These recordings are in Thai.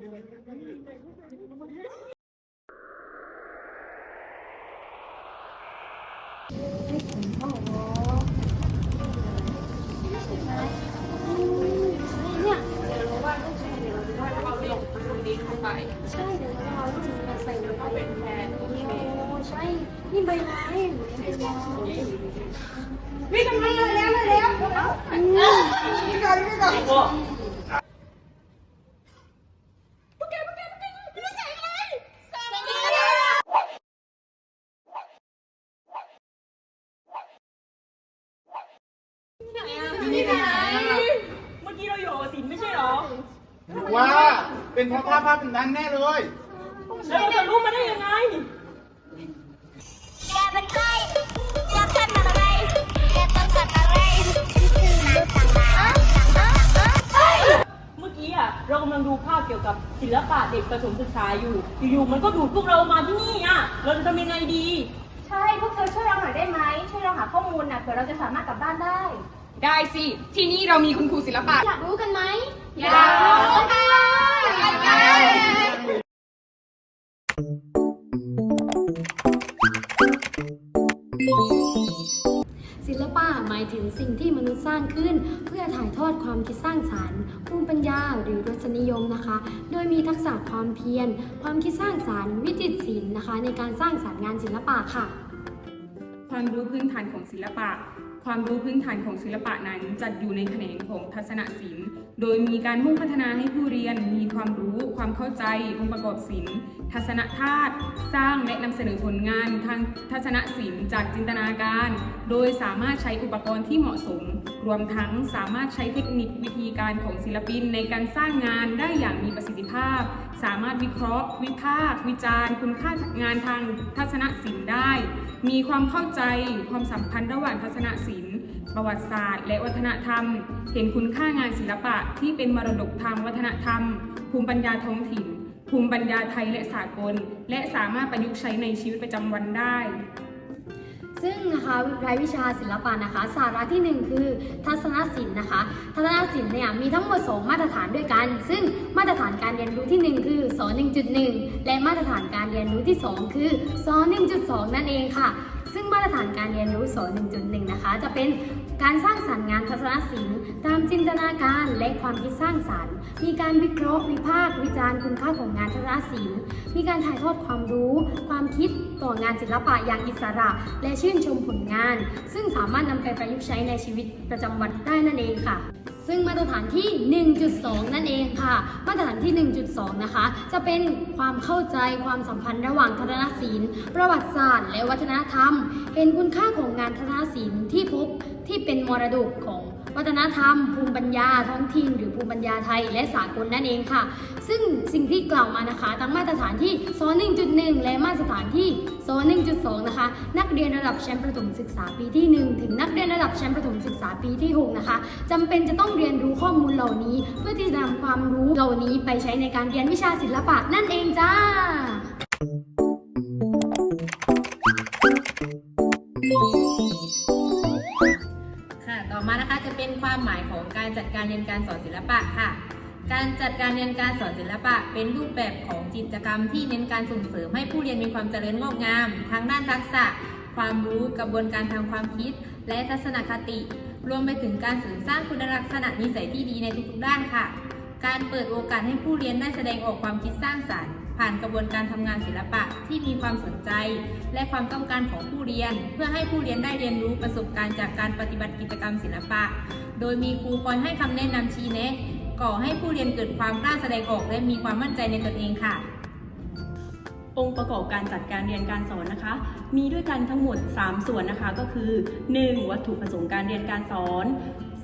เนี่ย เดี๋ยวรู้ว่าต้อง ใช้เดี๋ยวรู้ว่าถ้าเราลงตรงนี้เข้าไปใช่เดี๋ยวเราเอาจริงมาใส่ลงไปเป็นแทนโอเคโอ้ใช่ นี่ใบไม้ใบไม้วิ่งทำไมเลยแล้วเลยแล้วอืมโอ้นี่ไง เมื่อกี้เราอยู่กับสินไม่ใช่หรอ หรือว่าเป็นเพราะ ภาพภาพเป็นนั้นแน่เลยแล้วเราจะรู้มาได้ยังไงแกเป็นใครรักฉันมาอะไรแกต้องการอะไรฉันคือน้ำต่างดาวต่างดาวเมื่อกี้อะเรากำลังดูภาพเกี่ยวกับศิลปะเด็กประถมศึกษาอยู่ อยู่ๆมันก็ดูดพวกเรามาที่นี่อะ เราจะทำยังไงดี ใช่พวกเธอช่วยเราหน่อยได้ไหมช่วยเราหาข้อมูลนะเผื่อเราจะสามารถกลับบ้านได้ ได้สิ ที่นี่เรามีคุณครูศิลปะ อยากรู้กันไหมอยากรู้ค่ะายถึงสิ่งที่มนุษย์สร้างขึ้น เพื่อถ่ายทอดความคิดสร้างสรรค์ภูมิปัญญาหรือรสนิยมนะคะ โดยมีทักษะความเพียร ความคิดสร้างสรรค์วิจิตรศิลป์นะคะ ในการสร้างสรรค์งานศิลปะค่ะ ความรู้พื้นฐานของศิลปะ ความรู้พื้นฐานของศิลปะนั้นจัดอยู่ในแขนงของทัศนศิลป์ โดยมีการมุ่งพัฒนาให้ผู้เรียนมีความรู้ ความเข้าใจ องค์ประกอบศิลป์ ทัศนธาตุ สร้างและนำเสนอผลงานทางทัศนศิลป์จากจินตนาการ โดยสามารถใช้อุปกรณ์ที่เหมาะสม รวมทั้งสามารถใช้เทคนิควิธีการของศิลปินในการสร้างงานได้อย่างมีประสิทธิภาพ สามารถวิเคราะห์ วิพากษ์วิจารณ์ คุณค่างานทางทัศนศิลป์ได้ มีความเข้าใจความสัมพันธ์ระหว่างทัศนศิลป์ ประวัติศาสตร์ และวัฒนธรรม เห็นคุณค่างานศิลปะที่เป็นมรดกทางวัฒนธรรม ภูมิปัญญาท้องถิ่น ภูมิปัญญาไทยและสากล และสามารถประยุกต์ใช้ในชีวิตประจำวันได้ ซึ่งนะคะรายวิชาศิลปะนะคะ สาระที่หนึ่งคือ ทัศนศิลป์นะคะ ทัศนศิลป์เนี่ยมีทั้งหมด 2 มาตรฐานด้วยกัน ซึ่งมาตรฐานการเรียนรู้ที่ 1 คือส1.1 และมาตรฐานการเรียนรู้ที่ 2 คือส1.2 นั่นเองค่ะ ซึ่งมาตรฐานการเรียนรู้ส1.1 นะคะ จะเป็นการสร้างสรรค์งานทัศนศิลป์ ตามจินตนาการและความคิดสร้างสรรค์ มีการวิเคราะห์วิพากษ์วิจารณ์คุณค่าของงานทัศนศิลป์ มีการถ่ายทอดความรู้ ความคิด ต่องานศิลปะอย่างอิสระ และชื่นชมผลงาน ซึ่งสามารถนำไปประยุกต์ใช้ในชีวิตประจำวันได้นั่นเองค่ะซึ่งมาตรฐานที่ 1.2 นั่นเอง ค่ะ มาตรฐานที่ 1.2 นะคะ จะเป็นความเข้าใจความสัมพันธ์ระหว่างทัศนศิลป์ ประวัติศาสตร์ และวัฒนธรรม เห็นคุณค่าของงานทัศนศิลป์ที่พบที่เป็นมรดกของ วัฒนธรรม ภูมิปัญญาท้องถิ่นหรือภูมิปัญญาไทยและสากลนั่นเองค่ะ ซึ่งสิ่งที่กล่าวมานะคะทั้งมาตรฐานที่โซน1.1 และมาตรฐานที่โซ1.2 นะคะ นักเรียนระดับชั้นประถมศึกษาปีที่ 1 ถึงนักเรียนระดับชั้นประถมศึกษาปีที่ 6 นะคะจำเป็นจะต้องเรียนรู้ข้อมูลเหล่านี้ เพื่อที่จะนำความรู้เหล่านี้ไปใช้ในการเรียนวิชาศิลปะนั่นเองจ้า ความหมายของการจัดการเรียนการสอนศิลปะค่ะ การจัดการเรียนการสอนศิลปะ เป็นรูปแบบของกิจกรรมที่เน้นการส่งเสริมให้ผู้เรียนมีความเจริญงอกงาม ทางด้านทักษะ ความรู้กระบวนการทางความคิด และทัศนคติ รวมไปถึงการเสริมสร้างคุณลักษณะนิสัยที่ดีในทุกๆด้านค่ะ การเปิดโอกาสให้ผู้เรียนได้แสดงออกความคิดสร้างสรรค์ผ่านกระบวนการทำงานศิลปะที่มีความสนใจ และความต้องการของผู้เรียน เพื่อให้ผู้เรียนได้เรียนรู้ประสบการณ์จากการปฏิบัติกิจกรรมศิลปะ โดยมีครูคอยให้คำแนะนำชี้แนะ ก่อให้ผู้เรียนเกิดความกล้าแสดงออก และมีความมั่นใจในตนเองค่ะ องค์ประกอบการจัดการเรียนการสอนนะคะ มีด้วยกันทั้งหมด 3 ส่วนนะคะก็คือ 1. วัตถุประสงค์การเรียนการสอน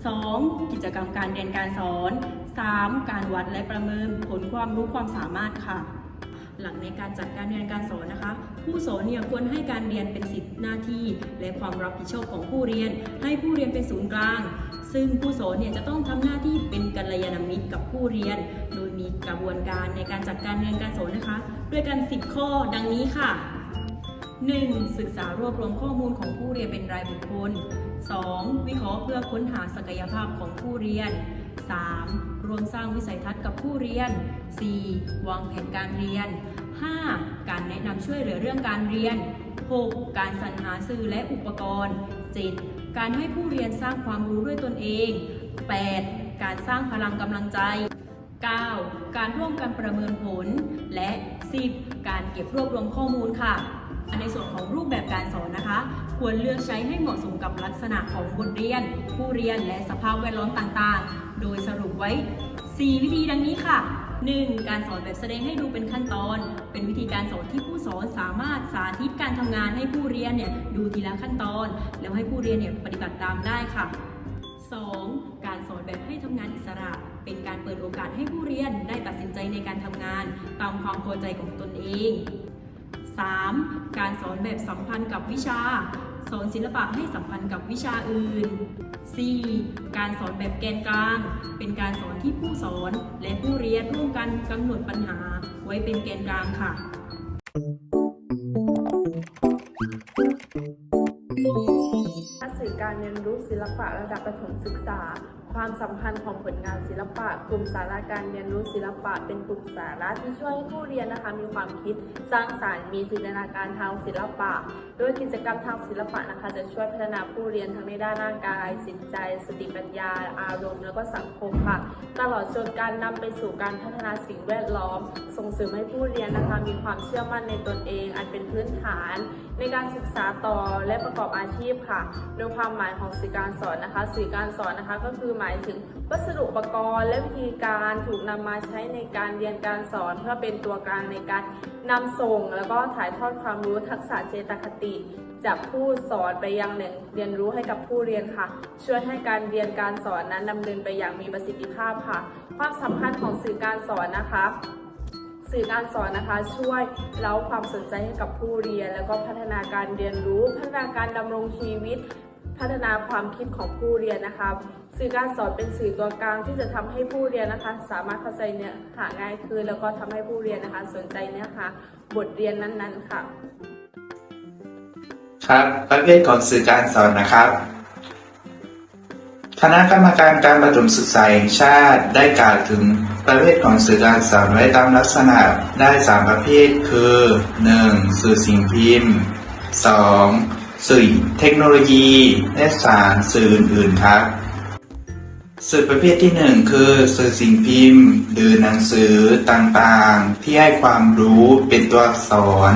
2. กิจกรรมการเรียนการสอน 3. การวัดและประเมินผลความรู้ความสามารถค่ะ หลักในการจัดการเรียนการสอนนะคะ ผู้สอนเนี่ยควรให้การเรียนเป็นสิทธิหน้าที่ และความรับผิดชอบของผู้เรียน ให้ผู้เรียนเป็นศูนย์กลาง ซึ่งผู้สอนเนี่ยจะต้องทำหน้าที่เป็นกัลยาณมิตรกับผู้เรียน โดยมีกระบวนการในการจัดการเรียนการสอนนะคะ ด้วยกัน10ข้อดังนี้ค่ะ 1. ศึกษารวบรวมข้อมูลของผู้เรียนเป็นรายบุคคล 2. วิเคราะห์เพื่อค้นหาศักยภาพของผู้เรียน 3. รวมสร้างวิสัยทัศน์กับผู้เรียน 4. วางแผนการเรียน 5. การแนะนำช่วยเหลือเรื่องการเรียน 6. การสรรหาสื่อและอุปกรณ์ 7. การให้ผู้เรียนสร้างความรู้ด้วยตนเอง 8. การสร้างพลังกำลังใจ 9. การร่วมกันประเมินผล และ 10. การเก็บรวบรวมข้อมูลค่ะ ในส่วนของรูปแบบการสอนนะคะ ควรเลือกใช้ให้เหมาะสมกับลักษณะของบทเรียน ผู้เรียนและสภาพแวดล้อมต่างๆ โดยสรุปไว้ 4 วิธีดังนี้ค่ะ 1. การสอนแบบแสดงให้ดูเป็นขั้นตอน เป็นวิธีการสอนที่ผู้สอนสามารถสาธิตการทำงานให้ผู้เรียนเนี่ยดูทีละขั้นตอน แล้วให้ผู้เรียนเนี่ยปฏิบัติตามได้ค่ะ 2. การสอนแบบให้ทำงานอิสระ เป็นการเปิดโอกาสให้ผู้เรียนได้ตัดสินใจในการทำงาน ตามความพอใจของตนเอง 3. การสอนแบบสัมพันธ์กับวิชา สอนศิลปะให้สัมพันธ์กับวิชาอื่น 4. การสอนแบบแกนกลาง เป็นการสอนที่ผู้สอนและผู้เรียนร่วมกันกำหนดปัญหาไว้เป็นแกนกลางค่ะ สื่อการเรียนรู้ศิลปะระดับประถมศึกษา ความสัมพันธ์ของผลงานศิลปะ กลุ่มสาระการเรียนรู้ศิลปะ เป็นกลุ่มสาระที่ช่วยให้ผู้เรียนนะคะมีความคิดสร้างสารรค์ มีจินตนาการทางศิลปะ โดยกิจกรรมทางศิลปะนะคะ จะช่วยพัฒนาผู้เรียนทั้งในด้านร่างกายจิตใจ สติปัญญา อารมณ์ แล้วก็สังคมค่ะ ตลอดจนการนำไปสู่การพัฒนาสิ่งแวดล้อม ส่งเสริมให้ผู้เรียนนะคะมีความเชื่อมั่นในตนเอง อันเป็นพื้นฐาน ในการศึกษาต่อและประกอบอาชีพค่ะ โดยความหมายของสื่อการสอนนะคะ สื่อการสอนนะคะก็คือหมายถึงวัสดุอุปกรณ์และวิธีการถูกนำมาใช้ในการเรียนการสอน เพื่อเป็นตัวกลางในการนำส่ง แล้วก็ถ่ายทอดความรู้ทักษะเจตคติ จากผู้สอนไปยังแหล่งเรียนรู้ให้กับผู้เรียนค่ะ ช่วยให้การเรียนการสอนนั้นดำเนินไปอย่างมีประสิทธิภาพค่ะ ความสำคัญของสื่อการสอนนะคะสื่อการสอนนะคะช่วยเล้าความสนใจให้กับผู้เรียน แล้วก็พัฒนาการเรียนรู้ พัฒนาการดำรงชีวิต พัฒนาความคิดของผู้เรียนนะคะ สื่อการสอนเป็นสื่อตัวกลางที่จะทำให้ผู้เรียนนะคะ สามารถเข้าใจเนื้อหาง่ายขึ้นแล้วก็ทำให้ผู้เรียนนะคะ สนใจเนื้อหาบทเรียนนั้นๆค่ะ ครับประเภทของสื่อการสอนนะครับคณะกรรมการการประถมศึกษาแห่งชาติได้กล่าวถึงประเภทของสื่อการสอนไว้ตามลักษณะได้สามประเภทคือ 1. สื่อสิ่งพิมพ์ 2. สื่อเทคโนโลยี และ 3. สื่ออื่นๆครับ สื่อประเภทที่หนึ่งคือสื่อสิ่งพิมพ์ หรือหนังสือต่างๆ ที่ให้ความรู้เป็นตัวอักษร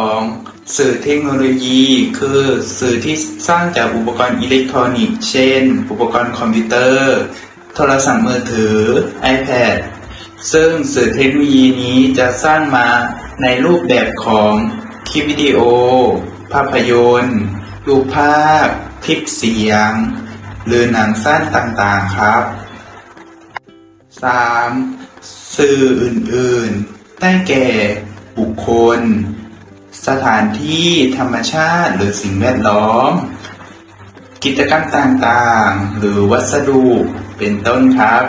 2. สื่อเทคโนโลยี คือสื่อที่สร้างจากอุปกรณ์อิเล็กทรอนิกส์เช่น อุปกรณ์คอมพิวเตอร์ โทรศัพท์มือถือ iPad ซึ่งสื่อเทคโนโลยีนี้จะสร้างมาในรูปแบบของคลิปวิดีโอ ภาพยนตร์ รูปภาพ คลิปเสียง หรือหนังสั้นต่างๆครับ 3. สื่ออื่นๆ ได้แก่ บุคคล สถานที่ธรรมชาติหรือสิ่งแวดล้อม กิจกรรมต่างๆ หรือวัสดุเป็นต้นครับ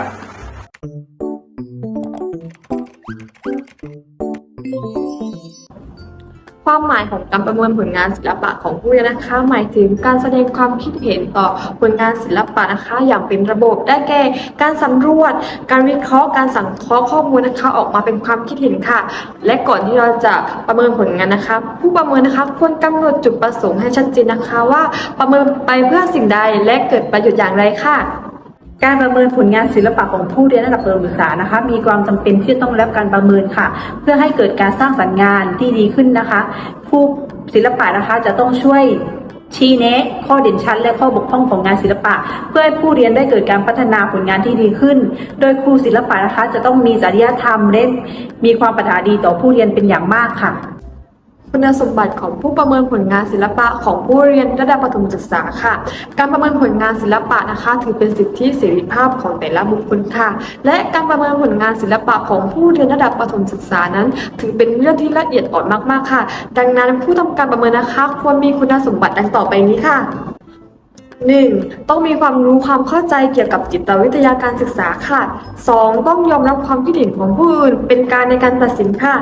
ความหมายของการประเมินผลงานศิลปะของผู้เรียนนะคะหมายถึงการแสดงความคิดเห็นต่อผลงานศิลปะนะคะอย่างเป็นระบบได้แก่ การสำรวจ การวิเคราะห์ การสังเคราะห์ข้อมูลนะคะออกมาเป็นความคิดเห็นค่ะ และก่อนที่เราจะประเมินผลงานนะคะ ผู้ประเมินนะคะควรกำหนดจุดประสงค์ให้ชัดเจนนะคะว่าประเมินไปเพื่อสิ่งใดและเกิดประโยชน์อย่างไรค่ะ การประเมินผลงานศิลปะของผู้เรียนระดับประถมศึกษานะคะ มีความจำเป็นที่จะต้องรับการประเมินค่ะ เพื่อให้เกิดการสร้างสรรค์งานที่ดีขึ้นนะคะ ผู้ศิลปะนะคะจะต้องช่วยชี้แนะข้อเด่นชัดและข้อบกพร่องของงานศิลปะ เพื่อให้ผู้เรียนได้เกิดการพัฒนาผลงานที่ดีขึ้น โดยครูศิลปะนะคะจะต้องมีจริยธรรมและมีความปรารถาดีต่อผู้เรียนเป็นอย่างมากค่ะ คุณสมบัติของผู้ประเมินผลงานศิลปะของผู้เรียนระดับประถมศึกษาค่ะ การประเมินผลงานศิลปะนะคะ ถือเป็นสิทธิเสรีภาพของแต่ละบุคคลค่ะ และการประเมินผลงานศิลปะของผู้เรียนระดับประถมศึกษานั้น ถือเป็นเรื่องที่ละเอียดอ่อนมากๆค่ะ ดังนั้นผู้ทำการประเมินนะคะ ควรมีคุณสมบัติดังต่อไปนี้ค่ะ 1. ต้องมีความรู้ความเข้าใจเกี่ยวกับจิตวิทยาการศึกษาค่ะ 2. ต้องยอมรับความคิดเห็นของผู้อื่น เป็นการในการตัดสินค่ะ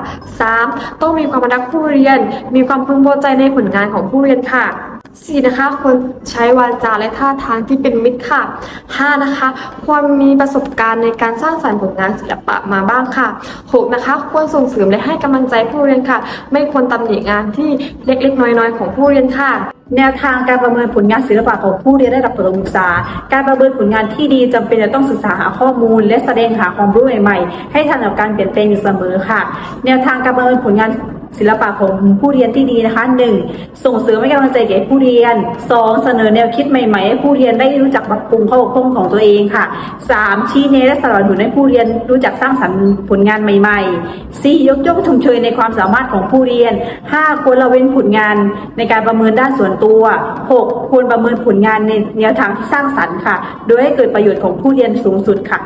3. ต้องมีความรักผู้เรียน มีความพึงพอใจในผลงานของผู้เรียนค่ะ 4. นะคะควรใช้วาจาและท่าทางที่เป็นมิตรค่ะ 5. นะคะควรมีประสบการณ์ในการสร้างสรรค์ผลงานศิลปะมาบ้างค่ะ 6. นะคะควรส่งเสริมและให้กำลังใจผู้เรียนค่ะ ไม่ควรตำหนิงานที่เล็กๆ น้อยๆ ของผู้เรียนค่ะ แนวทางการประเมินผลงานศิลปะของผู้เรียนระดับประถมศึกษา การประเมินผลงานที่ดีจำเป็นจะต้องศึกษาหาข้อมูล และแสดงหาความรู้ใหม่ๆ ให้ทันกับการเปลี่ยนแปลงอยู่เสมอค่ะ แนวทางการประเมินผลงาน ศิลปะของผู้เรียนที่ดีนะคะ 1. ส่งเสริมให้กำลังใจแก่ผู้เรียน 2. เสนอแนวคิดใหม่ๆให้ผู้เรียนได้รู้จักปรับปรุงข้อบกพร่องของตัวเองค่ะ 3. ชี้แนะและสนับสนุนให้ผู้เรียนรู้จักสร้างสรรค์ผลงานใหม่ๆ 4. ยกย่องชมเชยในความสามารถของผู้เรียน 5. ควรละเว้นผลงานในการประเมินด้านส่วนตัว 6. ควรประเมินผลงานในแนวทางที่สร้างสรรค์ค่ะ โดยให้เกิดประโยชน์ของผู้เรียนสูงสุดค่ะ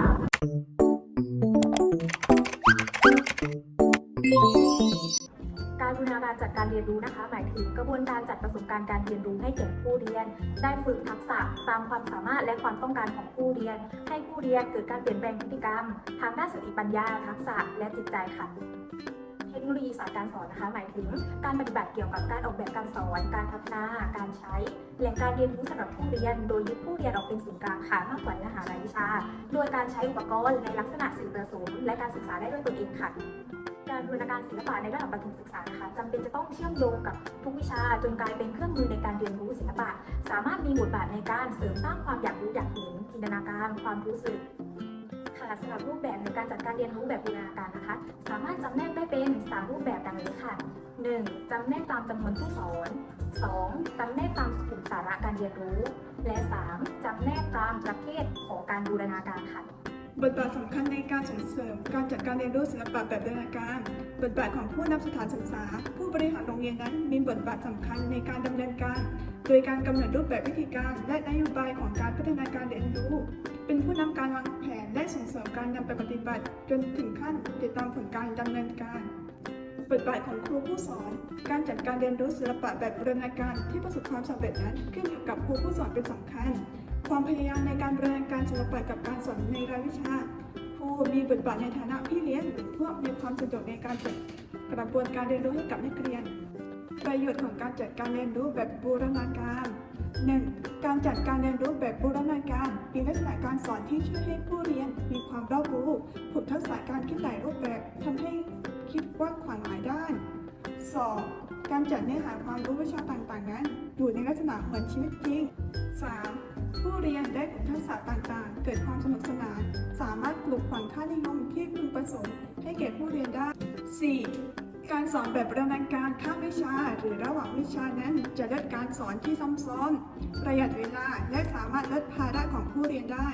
การบูรณาการจัดการเรียนรู้นะคะ หมายถึงกระบวนการจัดประสบการณ์การเรียนรู้ให้แก่ผู้เรียน ได้ฝึกทักษะตามความสามารถและความต้องการของผู้เรียน ให้ผู้เรียนเกิดการเปลี่ยนแปลงพฤติกรรม ทางด้านสติปัญญา ทักษะและจิตใจค่ะเทคโนโลยีศาสตร์การสอนนะคะ หมายถึงการปฏิบัติเกี่ยวกับการออกแบบการสอน การพัฒนา การใช้ แหล่งการเรียนรู้สำหรับผู้เรียน โดยยึดผู้เรียนออกเป็นศูนย์กลางค่ะมากกว่าเนื้อหารายวิชา โดยการใช้อุปกรณ์ในลักษณะสื่อประสมและการศึกษาได้ด้วยตนเองค่ะ การบูรณาการศิลปะในระดับประถมศึกษานะคะจำเป็นจะต้องเชื่อมโยงกับทุกวิชาจนกลายเป็นเครื่องมือในการเรียนรู้ศิลปะ สามารถมีบทบาทในการเสริมสร้างความอยากรู้อยากเห็นจินตนาการ ความรู้สึกค่ะสำหรับรูปแบบในการจัดการเรียนรู้แบบบูรณาการนะคะ สามารถจำแนกได้เป็น 3 รูปแบบดังนี้ค่ะ 1. จำแนกตามจำนวนผู้สอน 2. จำแนกตามกลุ่มสาระการเรียนรู้ และ 3. จำแนกตามประเภทของการบูรณาการค่ะ บทบาทสำคัญในการส่งเสริม การจัดการเรียนรู้ศิลปะแบบบูรณาการ บทบาทของผู้นำสถานศึกษา ผู้บริหารโรงเรียนนั้นมีบทบาทสำคัญในการดำเนินการ โดยการกำหนดรูปแบบวิธีการและนโยบายของการพัฒนาการเรียนรู้ เป็นผู้นำการวางแผนและส่งเสริมการนำไปปฏิบัติ จนถึงขั้นติดตามผลการดำเนินการบทบาทของครูผู้สอน การจัดการเรียนรู้ศิลปะแบบบูรณาการที่ประสบความสำเร็จนั้นขึ้นอยู่กับครูผู้สอนเป็นสำคัญ ความพยายามในการบูรณาการศิลปะกับการสอนในรายวิชาครูมีบทบาทในฐานะพี่เลี้ยงหรือผู้อำนวยความสะดวกในการจัดกระบวนการเรียนรู้ให้กับนักเรียน ประโยชน์ของการจัดการเรียนรู้แบบบูรณาการ 1. การจัดการเรียนรู้แบบบูรณาการมีลักษณะการสอนที่ช่วยให้ผู้เรียนมีความรอบรู้ฝึกทักษะการคิดหลายรูปแบบทำให้คิดกว้างขวางหลายด้าน 2. การจัดเนื้อหาความรู้วิชาต่างๆ นั้น อยู่ในลักษณะเหมือนชีวิตจริง 3. ผู้เรียนได้ฝึกทักษะต่างๆ เกิดความสนุกสนาน สามารถปลูกฝังค่านิยมที่พึงประสงค์ให้แก่ผู้เรียนได้ 4. การสอนแบบบูรณาการข้ามวิชา หรือระหว่างวิชานั้นจะลดการสอนที่ซ้ำซ้อน ประหยัดเวลาและสามารถลดภาระของผู้เรียนได้